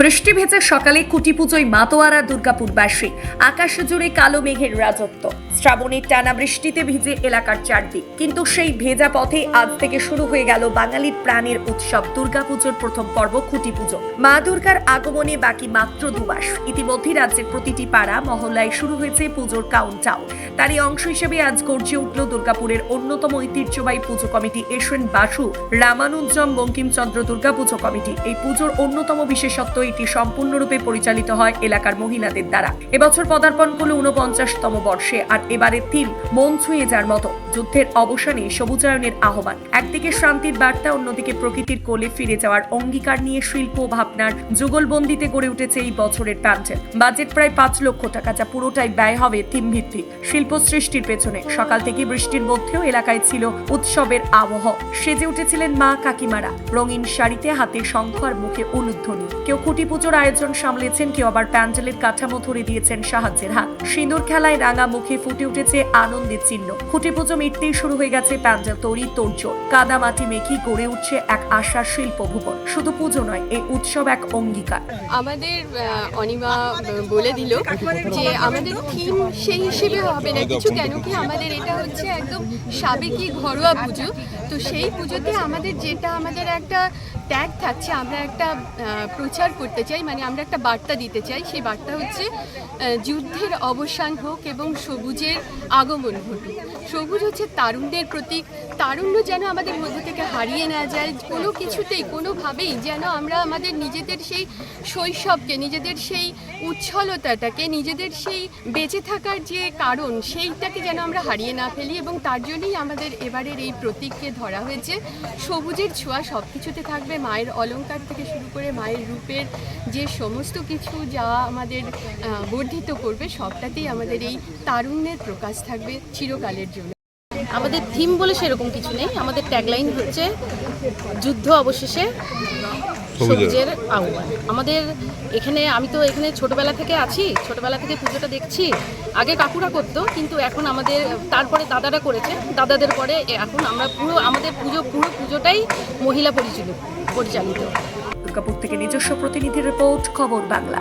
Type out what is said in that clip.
বৃষ্টি ভেজে সকালে কুটি পুজোয় মাতোয়ারা দুর্গাপুরবাসী আকাশ জুড়ে কালো মেঘের রাজত্ব। শ্রাবণের টানা বৃষ্টিতে ভিজে এলাকার চারদিক। কিন্তু সেই ভেজা পথে আজ থেকে শুরু হয়ে গেল বাঙালির প্রাণের উৎসব দুর্গাপুজোর প্রথম পর্ব খুঁটি পুজো মা দুর্গার আগমনে বাকি মাত্র দুমাস ইতিমধ্যে রাজ্যের প্রতিটি পাড়া, মহল্লায় শুরু হয়েছে পুজোর কাউন্টডাউন তারই অংশ হিসেবে আজ গর্জে উঠল দুর্গাপুরের অন্যতম ঐতিহ্যবাহী পুজো কমিটি এশন বাসু রামানুজ্জম বঙ্কিমচন্দ্র দুর্গাপুজো কমিটি। এই পুজোর অন্যতম বিশেষত্ব এটি সম্পূর্ণরূপে পরিচালিত হয় এলাকার মহিলাদের দ্বারা। এবছর পদার্পণ করল উনপঞ্চাশতম বর্ষে আর এবারের থিম মন ছুঁয়ে যার মতো। যুদ্ধের অবসানে সবুজায়নের আহ্বান। একদিকে শান্তির বার্তা, অন্যদিকে প্রকৃতির কোলে ফিরে যাওয়ার অঙ্গীকার নিয়ে শিল্প ভাবনার যুগলবন্দিতে গড়ে উঠেছে এই বছরের প্যান্ডেল। বাজেট প্রায় পাঁচ লক্ষ টাকা, যা পুরোটাই ব্যয় হবে থিম ভিত্তিক শিল্প সৃষ্টির পেছনে। সকাল থেকে বৃষ্টির মধ্যেও এলাকায় ছিল উৎসবের আবহ। সেজে উঠেছিলেন মা কাকিমারা। রঙিন শাড়িতে হাতে শঙ্খ আর মুখে উলুধ্বনি। কেউ খুঁটি পুজোর আয়োজন সামলেছেন কেউ আবার প্যান্ডেলের কাঠামো ধরে দিয়েছেন সাহায্যের হাত। সিঁদুর খেলায় রাঙা মুখে ফুটে উঠেছে আনন্দের চিহ্ন। খুঁটি পুজো মিটতেই শুরু হয়ে গেছে প্যান্ডেল তৈরি তোড়জোড়। কাদা মাটি মেখি গড়ে উঠছে এক আশার শিল্প ভুবন। শুধু পুজো নয় এই উৎসব এক অঙ্গীকার। আমাদের অনিমা বলে দিল যে আমাদের থিম সেই হিসেবে হবে না। কিছু কেন কি আমাদের এটা হচ্ছে একদম সাবেকি ঘরোয়া পুজো। তো সেই পুজোতে আমাদের যেটা, আমাদের একটা ট্যাগ থাকছে, আমরা একটা প্রচার করতে চাই মানে আমরা একটা বার্তা দিতে চাই। সেই বার্তা হচ্ছে যুদ্ধের অবসান হোক এবং সবুজের আগমন ঘটুক। সবুজ হচ্ছে তারুণ্যের প্রতীক। তারুণ্য যেন আমাদের মধ্যে থেকে হারিয়ে না যায়, কোনো কিছুতেই, কোনোভাবেই যেন আমরা আমাদের নিজেদের সেই শৈশবকে, নিজেদের সেই উচ্ছলতাটাকে, নিজেদের সেই বেঁচে থাকার যে কারণ, সেইটাকে যেন আমরা হারিয়ে না ফেলি এবং তার জন্যই আমাদের এবারের এই প্রতীককে ধরা হয়েছে। সবুজের ছোঁয়া সব কিছুতে থাকবে। মায়ের অলঙ্কার থেকে শুরু করে মায়ের রূপের যে সমস্ত কিছু যা আমাদের বর্ধিত করবে, সবটাতেই আমাদের এই তারুণ্যের প্রকাশ থাকবে চিরকালের জন্য। আমাদের থিম বলে সেরকম কিছু নেই। আমাদের ট্যাগলাইন হচ্ছে, যুদ্ধ অবশেষে সবুজের আহ্বান আমাদের এখানে আমি তো এখানে ছোটবেলা থেকে আছি ছোটবেলা থেকে পুজোটা দেখছি। আগে কাকুরা করতো কিন্তু এখন আমাদের তারপরে দাদারা করেছে। দাদাদের পরে এখন আমরা পুরো আমাদের পুজো পুরো পুজোটাই মহিলা পরিচালিত পরিচালিত। দুর্গাপুর থেকে নিজস্ব প্রতিনিধি রিপোর্ট খবর বাংলা।